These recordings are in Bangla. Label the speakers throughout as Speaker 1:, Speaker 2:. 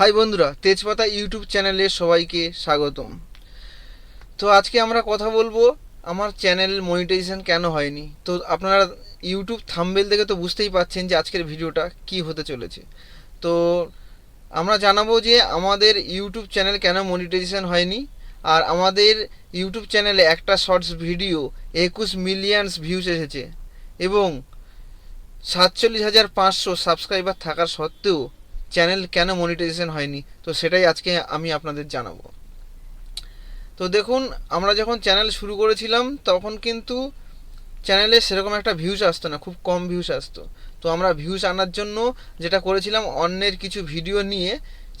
Speaker 1: হাই বন্ধুরা, তেজপাতা ইউটিউব চ্যানেলে সবাইকে স্বাগতম। তো আজকে আমরা কথা বলব, আমার চ্যানেল মনিটাইজেশন কেন হয়নি? তো আপনারা ইউটিউব থাম্বেল দেখে তো বুঝতেই পাচ্ছেন যে আজকের ভিডিওটা কি হতে চলেছে। তো আমরা জানাব যে আমাদের ইউটিউব চ্যানেল কেন মনিটাইজেশন হয়নি, আর আমাদের ইউটিউব চ্যানেলে একটা শর্টস ভিডিও একুশ মিলিয়নস ভিউজ এসেছে এবং সাতচল্লিশ হাজার পাঁচশো সাবস্ক্রাইবার থাকার সত্ত্বেও চ্যানেল কেন মনিটাইজেশন হয়নি? তো সেটাই আজকে আমি আপনাদের জানাব। তো দেখুন, আমরা যখন চ্যানেল শুরু করেছিলাম, তখন কিন্তু চ্যানেলে সেরকম একটা ভিউজ আসতো না, খুব কম ভিউজ আসতো। তো আমরা ভিউজ আনার জন্য যেটা করেছিলাম, অন্যের কিছু ভিডিও নিয়ে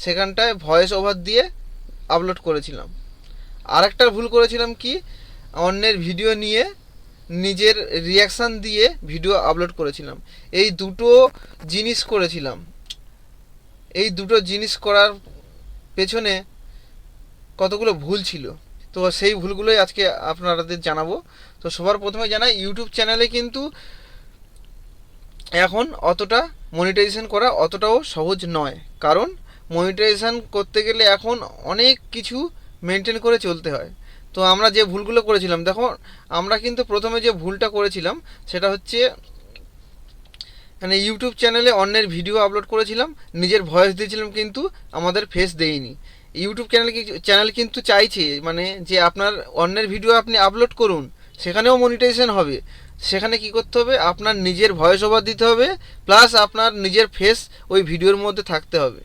Speaker 1: সেখানটায় ভয়েস ওভার দিয়ে আপলোড করেছিলাম। আরেকটা ভুল করেছিলাম কি? অন্যের ভিডিও নিয়ে নিজের রিয়াকশান দিয়ে ভিডিও আপলোড করেছিলাম। এই দুটো জিনিস করেছিলাম। এই দুটো জিনিস করার পেছনে কতগুলো ভুল ছিল। তো সেই ভুলগুলোই আজকে আপনাদের জানাব। তো সবার প্রথমে জানাই, ইউটিউব চ্যানেলে কিন্তু এখন অতটা মনিটাইজেশন করা অতটাও সহজ নয়। কারণ মনিটাইজেশন করতে গেলে এখন অনেক কিছু মেনটেন করে চলতে হয়। তো আমরা যে ভুলগুলো করেছিলাম, দেখো, আমরা কিন্তু প্রথমে যে ভুলটা করেছিলাম, সেটা হচ্ছে মানে ইউটিউব চ্যানেলে অন্যের ভিডিও আপলোড করেছিলাম, নিজের ভয়েস দিয়েছিলাম কিন্তু আমাদের ফেস দেইনি ইউটিউব চ্যানেল চ্যানেল কিন্তু চাইছে মানে যে আপনার অন্যের ভিডিও আপনি আপলোড করুন, সেখানেও মনিটাইজেশন হবে। সেখানে কি করতে হবে? আপনার নিজের ভয়েস ওভার দিতে হবে প্লাস আপনার নিজের ফেস ওই ভিডিওর মধ্যে থাকতে হবে।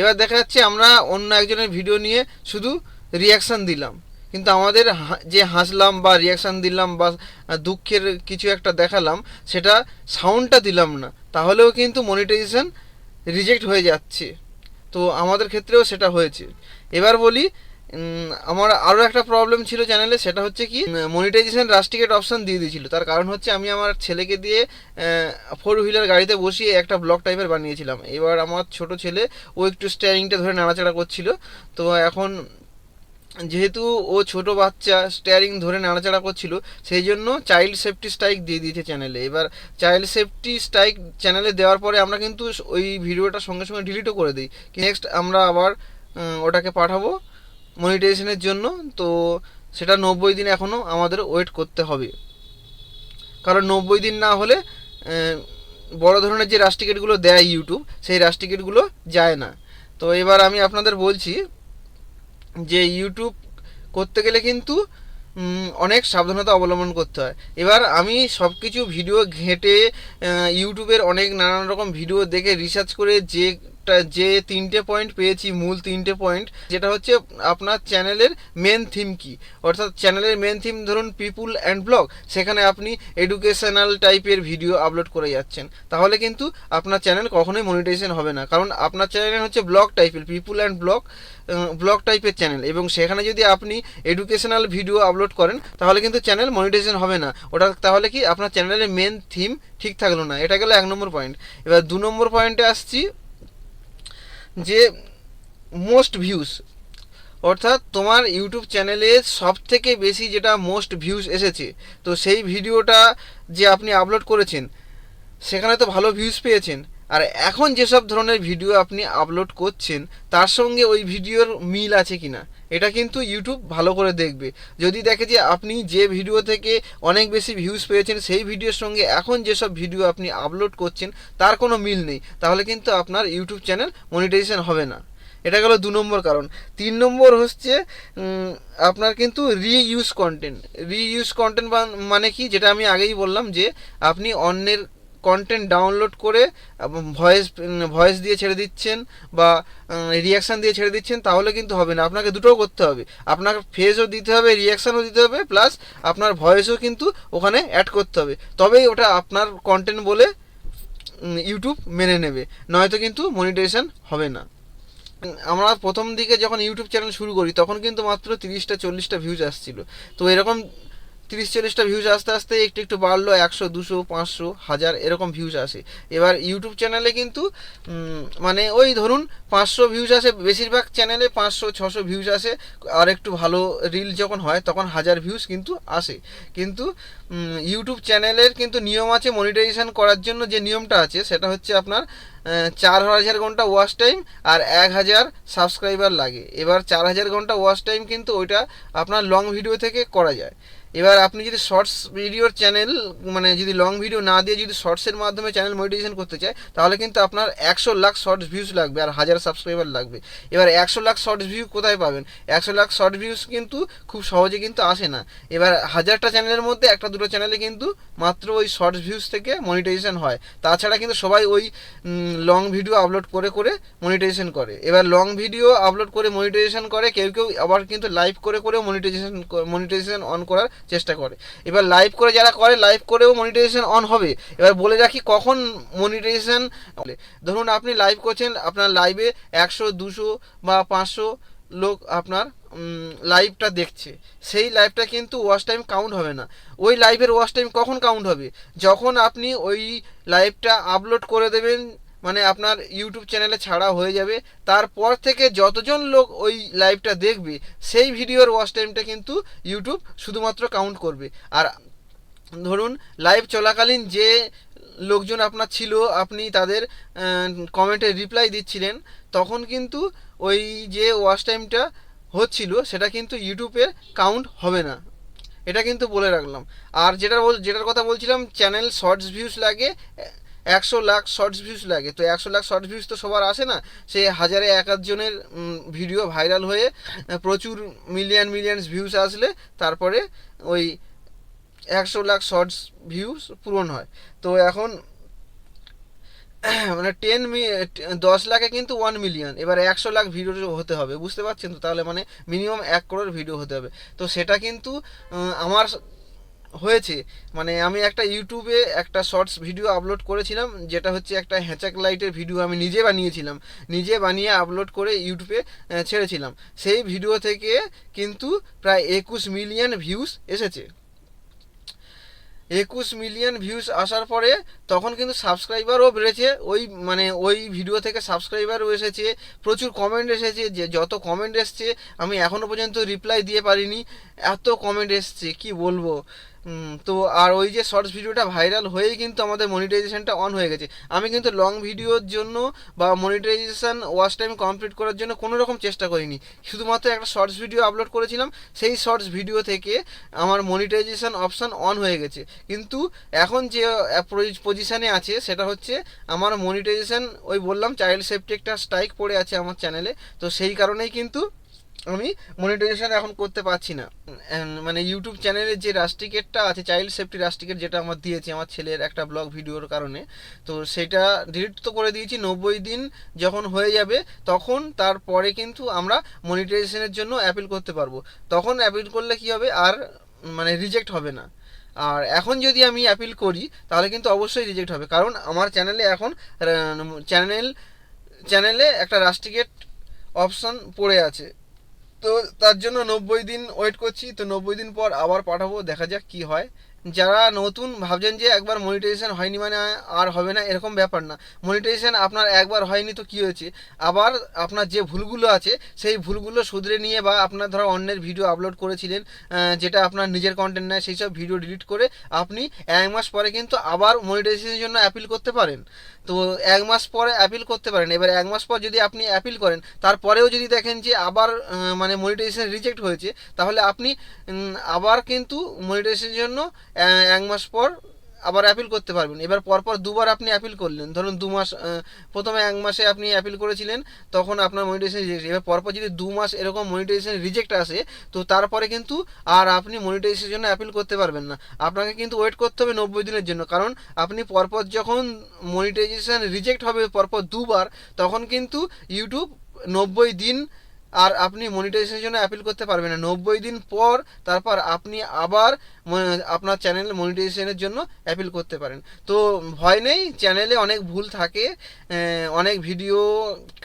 Speaker 1: এবার দেখা যাচ্ছে আমরা অন্য একজনের ভিডিও নিয়ে শুধু রিয়াকশান দিলাম। কিন্তু আমাদের যে হাসলাম বা রিয়াকশান দিলাম বা দুঃখের কিছু একটা দেখালাম, সেটা সাউন্ডটা দিলাম না। তাহলেও কিন্তু মনিটাইজেশন রিজেক্ট হয়ে যাচ্ছে। তো আমাদের ক্ষেত্রেও সেটা হয়েছে। এবার বলি আমার আরও একটা প্রবলেম ছিল চ্যানেলে সেটা হচ্ছে কি মনিটাইজেশন রাস্টিকেট অপশন দিয়ে দিয়েছিল। তার কারণ হচ্ছে আমি আমার ছেলেকে দিয়ে ফোর হুইলার গাড়িতে বসিয়ে একটা ব্লক টাইপের বানিয়েছিলাম। এবার আমার ছোট ছেলে, ও একটু স্টিয়ারিংটা ধরে নাড়াচাড়া করছিল। তো এখন যেহেতু ও ছোট বাচ্চা স্টিয়ারিং ধরে নাড়াচাড়া করছিল, সেই জন্য চাইল্ড সেফটি স্ট্রাইক দিয়ে দিয়েছে চ্যানেলে এবার চাইল্ড সেফটি স্ট্রাইক চ্যানেলে দেওয়ার পরে আমরা কিন্তু ওই ভিডিওটা সঙ্গে সঙ্গে ডিলিটও করে দিই। নেক্সট আমরা আবার ওটাকে পাঠাবো মনিটাইজেশনের জন্য। তো সেটা নব্বই দিন এখনও আমাদের ওয়েট করতে হবে। কারণ নব্বই দিন না হলে বড় ধরনের যে রাস্টিকেটগুলো দেয় ইউটিউব সেই রাস্টিকেটগুলো যায় না। তো এবার আমি আপনাদের বলছি যে ইউটিউব করতে গেলে কিন্তু অনেক সাবধানতা অবলম্বন করতে হয়। এবার আমি সব কিছু ভিডিও ঘেঁটে ইউটিউবের অনেক নানান রকম ভিডিও দেখে রিসার্চ করে যেটা যে তিনটে পয়েন্ট পেয়েছি, মূল তিনটে পয়েন্ট যেটা হচ্ছে আপনার চ্যানেলের মেন থিম কি? অর্থাৎ চ্যানেলের মেন থিম ধরুন পিপুল অ্যান্ড ব্লগ সেখানে আপনি এডুকেশনাল টাইপের ভিডিও আপলোড করে যাচ্ছেন। তাহলে কিন্তু আপনার চ্যানেল কখনোই মনিটাইজেশন হবে না। কারণ আপনার চ্যানেল হচ্ছে ব্লগ টাইপের পিপুল অ্যান্ড ব্লগ ব্লগ টাইপের চ্যানেল এবং সেখানে যদি আপনি এডুকেশনাল ভিডিও আপলোড করেন, তাহলে কিন্তু চ্যানেল মনিটাইজেশন হবে না। ওটা তাহলে কি আপনার চ্যানেলের মেন থিম ঠিক থাকল না। এটা গেলো এক নম্বর পয়েন্ট এবার দু নম্বর পয়েন্টে আসছি। যে মোস্ট ভিউস অর্থাৎ তোমার ইউটিউব চ্যানেলে সব থেকে বেশি যেটা মোস্ট ভিউজ এসেছে, তো সেই ভিডিওটা যে আপনি আপলোড করেছেন, সেখানে তো ভালো ভিউজ পেয়েছেন। আর এখন যেসব ধরনের ভিডিও আপনি আপলোড করছেন, তার সঙ্গে ওই ভিডিওর মিল আছে কিনা, এটা কিন্তু ইউটিউব ভালো করে দেখবে। যদি দেখে যে আপনি যে ভিডিও থেকে অনেক বেশি ভিউজ পেয়েছেন, সেই ভিডিওর সঙ্গে এখন যেসব ভিডিও আপনি আপলোড করছেন, তার কোনো মিল নেই। তাহলে কিন্তু আপনার ইউটিউব চ্যানেল মনিটাইজেশন হবে না। এটা গেল দু নম্বর কারণ। তিন নম্বর হচ্ছে আপনার কিন্তু রিইউজ কন্টেন্ট রিইউজ কন্টেন্ট মানে কি, যেটা আমি আগেই বললাম যে, আপনি অন্যের কন্টেন্ট ডাউনলোড করে ভয়েস ভয়েস দিয়ে ছেড়ে দিচ্ছেন বা রিয়াকশান দিয়ে ছেড়ে দিচ্ছেন, তাহলে কিন্তু হবে না। আপনাকে দুটোও করতে হবে। আপনার ফেসও দিতে হবে রিয়াকশানও দিতে হবে প্লাস আপনার ভয়েসও কিন্তু ওখানে অ্যাড করতে হবে। তবেই ওটা আপনার কন্টেন্ট বলে ইউটিউব মেনে নেবে। নয়তো কিন্তু মনিটাইজেশন হবে না। আমরা প্রথম দিকে যখন ইউটিউব চ্যানেল শুরু করি, তখন কিন্তু মাত্র তিরিশটা, চল্লিশটা ভিউজ আসছিল। তো এরকম তিরিশ চল্লিশটা ভিউজ আসতে আসতে একটু একটু বাড়লো, একশো, দুশো, পাঁচশো, হাজার এরকম ভিউজ আসে। এবার ইউটিউব চ্যানেলে কিন্তু মানে ওই ধরুন পাঁচশো ভিউজ আসে, বেশিরভাগ চ্যানেলে পাঁচশো, ছশো ভিউজ আসে, আর একটু ভালো রিল যখন হয় তখন হাজার ভিউজ কিন্তু আসে। কিন্তু ইউটিউব চ্যানেলের কিন্তু নিয়ম আছে মনিটাইজেশন করার জন্য যে নিয়মটা আছে, সেটা হচ্ছে আপনার চার হাজার ঘণ্টা ওয়াচ টাইম আর এক হাজার সাবস্ক্রাইবার লাগে। এবার চার হাজার ঘণ্টা ওয়াচ টাইম কিন্তু ওইটা আপনার লং ভিডিও থেকে করা যায়। এবার আপনি যদি শর্টস ভিডিওর চ্যানেল মানে যদি লং ভিডিও না দিয়ে যদি শর্টসের মাধ্যমে চ্যানেল মনিটাইজেশন করতে চায়, তাহলে কিন্তু আপনার একশো লাখ শর্টস ভিউজ লাগবে আর হাজার সাবস্ক্রাইবার লাগবে। এবার একশো লাখ শর্টস ভিউ কোথায় পাবেন? একশো লাখ শর্ট ভিউজ কিন্তু খুব সহজে কিন্তু আসে না। এবার হাজারটা চ্যানেলের মধ্যে একটা দুটো চ্যানেলে কিন্তু মাত্র ওই শর্টস ভিউজ থেকে মনিটাইজেশন হয়। তাছাড়া কিন্তু সবাই ওই লং ভিডিও আপলোড করে করে মনিটাইজেশন করে। এবার লং ভিডিও আপলোড করে মনিটাইজেশন করে, কেউ কেউ আবার কিন্তু লাইভ করে, করেও মনিটাইজেশন মনিটাইজেশন অন করার চেষ্টা করে। এবার লাইভ করে যারা করে লাইভ করেও মনিটাইজেশন অন হবে। এবার বলে রাখি কখন মনিটাইজেশন ধরুন আপনি লাইভ করছেন, আপনার লাইভে একশো, দুশো বা পাঁচশো লোক আপনার লাইভটা দেখছে। সেই লাইভটা কিন্তু ওয়াচ টাইম কাউন্ট হবে না। ওই লাইভের ওয়াচ টাইম কখন কাউন্ট হবে? যখন আপনি ওই লাইভটা আপলোড করে দেবেন মানে আপনার ইউটিউব চ্যানেলে ছাড়া হয়ে যাবে। তারপর থেকে যতজন লোক ওই লাইভটা দেখবে, সেই ভিডিওর ওয়াচ টাইমটা কিন্তু ইউটিউব শুধুমাত্র কাউন্ট করবে। আর ধরুন লাইভ চলাকালীন যে লোকজন আপনার ছিল, আপনি তাদের কমেন্টে রিপ্লাই দিচ্ছিলেন, তখন কিন্তু ওই যে ওয়াচ টাইমটা হচ্ছিল, সেটা কিন্তু ইউটিউবে কাউন্ট হবে না। এটা কিন্তু বলে রাখলাম। আর যেটা যেটার কথা বলছিলাম চ্যানেল শর্টস ভিউজ লাগে একশো লাখ শর্টস ভিউজ লাগে। তো একশো লাখ শর্টস ভিউজ তো সবার আসে না? সে হাজারে এক আধজনের ভিডিও ভাইরাল হয়ে প্রচুর মিলিয়ন মিলিয়ন ভিউজ আসলে, তারপরে ওই একশো লাখ শর্টস ভিউজ পূরণ হয়। তো এখন মানে টেন দশ লাখে কিন্তু ওয়ান মিলিয়ন এবার একশো লাখ ভিডিও হতে হবে, বুঝতে পারছেন তো? তাহলে মানে মিনিমাম এক করোড় ভিডিও হতে হবে। তো সেটা কিন্তু আমার হয়েছে। মানে আমি একটা ইউটিউবে একটা শর্টস ভিডিও আপলোড করেছিলাম, যেটা হচ্ছে একটা হ্যাচাক লাইটের ভিডিও আমি নিজে বানিয়েছিলাম। নিজে বানিয়ে আপলোড করে ইউটিউবে ছেড়েছিলাম। সেই ভিডিও থেকে কিন্তু প্রায় একুশ মিলিয়ন ভিউস এসেছে। একুশ মিলিয়ন ভিউস আসার পরে তখন কিন্তু সাবস্ক্রাইবারও বেড়েছে। ওই মানে ওই ভিডিও থেকে সাবস্ক্রাইবারও এসেছে। প্রচুর কমেন্ট এসেছে যে, যত কমেন্ট এসছে, আমি এখনও পর্যন্ত রিপ্লাই দিয়ে পারিনি। এত কমেন্ট এসছে, কি বলব? তো আর ওই যে শর্টস ভিডিওটা ভাইরাল হয়েই কিন্তু আমাদের মনিটাইজেশনটা অন হয়ে গেছে। আমি কিন্তু লং ভিডিওর জন্য বা মনিটাইজেশন ওয়াচ টাইম কমপ্লিট করার জন্য কোনো রকম চেষ্টা করিনি। শুধুমাত্র একটা শর্টস ভিডিও আপলোড করেছিলাম, সেই শর্টস ভিডিও থেকে আমার মনিটাইজেশন অপশান অন হয়ে গেছে। কিন্তু এখন যে পজিশানে আছে, সেটা হচ্ছে আমার মনিটাইজেশন ওই বললাম চাইল্ড সেফটি একটা স্ট্রাইক পড়ে আছে আমার চ্যানেলে তো সেই কারণেই কিন্তু আমি মনিটাইজেশন এখন করতে পারছি না। মানে ইউটিউব চ্যানেলের যে রাস্টিকেটটা আছে চাইল্ড সেফটি রাস্টিকেট যেটা আমার দিয়েছে আমার ছেলের একটা ব্লগ ভিডিওর কারণে, তো সেটা ডিলিট তো করে দিয়েছি। নব্বই দিন যখন হয়ে যাবে, তখন তারপরে কিন্তু আমরা মনিটাইজেশনের জন্য অ্যাপিল করতে পারব। তখন অ্যাপিল করলে কি হবে? আর মানে রিজেক্ট হবে না। আর এখন যদি আমি অ্যাপিল করি, তাহলে কিন্তু অবশ্যই রিজেক্ট হবে। কারণ আমার চ্যানেলে এখন চ্যানেল চ্যানেলে একটা রাস্টিকেট অপশন পড়ে আছে। তো তার জন্য নব্বই দিন ওয়েট করছি, তো নব্বই দিন পর আবার পাঠাবো, দেখা যাক কি হয়। যারা নতুন ভাবছেন যে একবার মনিটাইজেশন হয়নি মানে আর হবে না, এরকম ব্যাপার না। মনিটাইজেশন আপনার একবার হয়নি তো কী হয়েছে? আবার আপনার যে ভুলগুলো আছে, সেই ভুলগুলো শুধরে নিয়ে বা আপনার ধরো অন্যের ভিডিও আপলোড করেছিলেন যেটা আপনার নিজের কন্টেন্ট নয়, সেই সব ভিডিও ডিলিট করে আপনি এক মাস পরে কিন্তু আবার মনিটাইজেশনের জন্য অ্যাপিল করতে পারেন। তো এক মাস পরে অ্যাপিল করতে পারেন। এবার এক মাস পর যদি আপনি অ্যাপিল করেন, তারপরেও যদি দেখেন যে আবার মানে মনিটাইজেশন রিজেক্ট হয়েছে, তাহলে আপনি আবার কিন্তু মনিটাইজেশনের জন্য এক মাস পর আবার অ্যাপিল করতে পারবেন। এবার পরপর দুবার আপনি অ্যাপিল করলেন। ধরুন দু মাস প্রথমে এক মাসে আপনি অ্যাপিল করেছিলেন, তখন আপনার মনিটাইজেশন রিজেক্ট এবার পরপর যদি দু মাস এরকম মনিটাইজেশন রিজেক্ট আসে, তো তারপরে কিন্তু আর আপনি মনিটাইজেশনের জন্য অ্যাপিল করতে পারবেন না। আপনাকে কিন্তু ওয়েট করতে হবে নব্বই দিনের জন্য। কারণ আপনি পরপর যখন মনিটাইজেশন রিজেক্ট হবে পরপর দুবার, তখন কিন্তু ইউটিউব নব্বই দিন আর আপনি মনিটাইজেশনের জন্য অ্যাপিল করতে পারবেন না। নব্বই দিন পর তারপর আপনি আবার আপনার চ্যানেল মনিটাইজেশনের জন্য অ্যাপিল করতে পারেন। তো ভয় নেই চ্যানেলে অনেক ভুল থাকে অনেক ভিডিও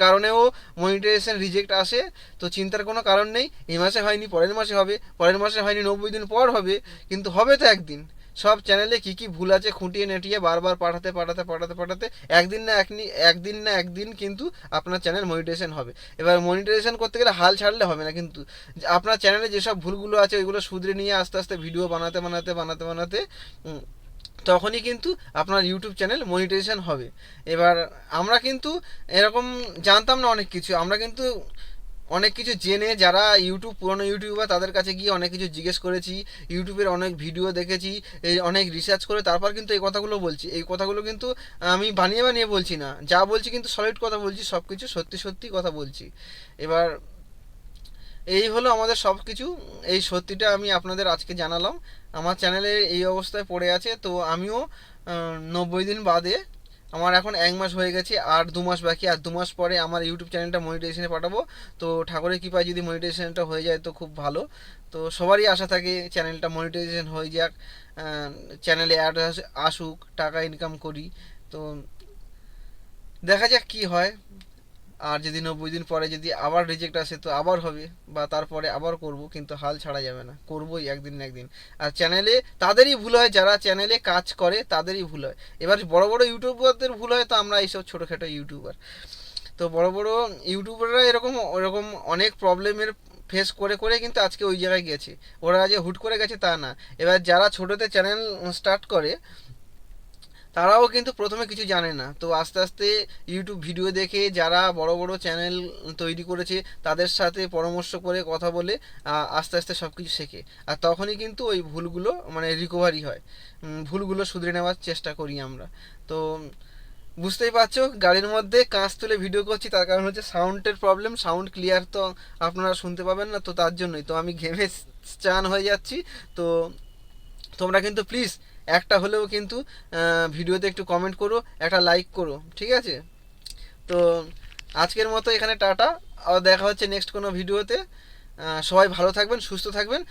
Speaker 1: কারণেও মনিটাইজেশন রিজেক্ট আসে। তো চিন্তার কোনো কারণ নেই, এই মাসে হয়নি, পরের মাসে হবে, পরের মাসে হয়নি, নব্বই দিন পর হবে, কিন্তু হবে তো একদিন। সব চ্যানেলে কি কি ভুল আছে খুঁটিয়ে নেটিয়ে বারবার পাঠাতে পাঠাতে পাঠাতে পাঠাতে, একদিন না একনি একদিন না একদিন কিন্তু আপনার চ্যানেল মনিটাইজেশন হবে। এবার মনিটাইজেশন করতে গেলে হাল ছাড়লে হবে না কিন্তু আপনার চ্যানেলে যেসব ভুলগুলো আছে ওইগুলো শুধরে নিয়ে আস্তে আস্তে ভিডিও বানাতে বানাতে বানাতে বানাতে তখনই কিন্তু আপনার ইউটিউব চ্যানেল মনিটাইজেশন হবে। এবার আমরা কিন্তু এরকম জানতাম না অনেক কিছু। আমরা কিন্তু অনেক কিছু জেনে যারা ইউটিউব পুরনো ইউটিউবার তাদের কাছে গিয়ে অনেক কিছু জিজ্ঞেস করেছি ইউটিউবের অনেক ভিডিও দেখেছি, এই অনেক রিসার্চ করে, তারপর কিন্তু এই কথাগুলো বলছি। এই কথাগুলো কিন্তু আমি বানিয়ে বানিয়ে বলছি না। যা বলছি কিন্তু সলিড কথা বলছি সব কিছু সত্যি সত্যি কথা বলছি। এবার, এই হলো আমাদের সব কিছু এই সত্যিটা আমি আপনাদের আজকে জানালাম। আমার চ্যানেলে এই অবস্থায় পড়ে আছে। তো আমিও নব্বই দিন বাদে আমার এখন এক মাস হয়ে গেছে, আর দু মাস বাকি, আর দু মাস পরে আমার ইউটিউব চ্যানেলটা মনিটাইজেশনে পাঠাবো। তো ঠাকুরের কৃপায় যদি মনিটাইজেশনটা হয়ে যায় তো খুব ভালো। তো সবারই আশা থাকে চ্যানেলটা মনিটাইজেশন হয়ে যাক চ্যানেলে অ্যাড আসুক, টাকা ইনকাম করি। তো দেখা যাক কি হয়। আর যদি নব্বই দিন পরে যদি আবার রিজেক্ট আসে, তো আবার হবে বা তারপরে আবার করব, কিন্তু হাল ছাড়া যাবে না। করবই একদিন না একদিন। আর চ্যানেলে তাদেরই ভুল হয়, যারা চ্যানেলে কাজ করে তাদেরই ভুল হয়। এবার বড় বড় ইউটিউবারদের ভুল হয় তো আমরা এইসব ছোটোখাটো ইউটিউবার। তো বড় বড় ইউটিউবাররা এরকম, ওরকম অনেক প্রবলেমের ফেস করে করে কিন্তু আজকে ওই জায়গায় গেছে। ওরা যে হুট করে গেছে তা না। এবার যারা ছোটোতে চ্যানেল স্টার্ট করে তারাও কিন্তু প্রথমে কিছু জানে না। তো আস্তে আস্তে ইউটিউব ভিডিও দেখে যারা বড় বড় চ্যানেল তৈরি করেছে, তাদের সাথে পরামর্শ করে কথা বলে আস্তে আস্তে সব কিছু শেখে। আর তখনই কিন্তু ওই ভুলগুলো মানে রিকভারি হয়। ভুলগুলো শুধরে নেওয়ার চেষ্টা করি আমরা। তো বুঝতেই পারছ, গাড়ির মধ্যে কাঁচ তুলে ভিডিও করছি, তার কারণ হচ্ছে সাউন্ডের প্রবলেম সাউন্ড ক্লিয়ার তো আপনারা শুনতে পাবেন না, তো তার জন্যই। তো আমি ঘেমে চান হয়ে যাচ্ছি। তো তোমরা কিন্তু প্লিজ একটা হলেও কিন্তু ভিডিওতে একটু কমেন্ট করো, একটা লাইক করো, ঠিক আছে? তো, আজকের মতো এখানে টাটা আর দেখা হচ্ছে নেক্সট কোনো ভিডিওতে। সবাই ভালো থাকবেন, সুস্থ থাকবেন।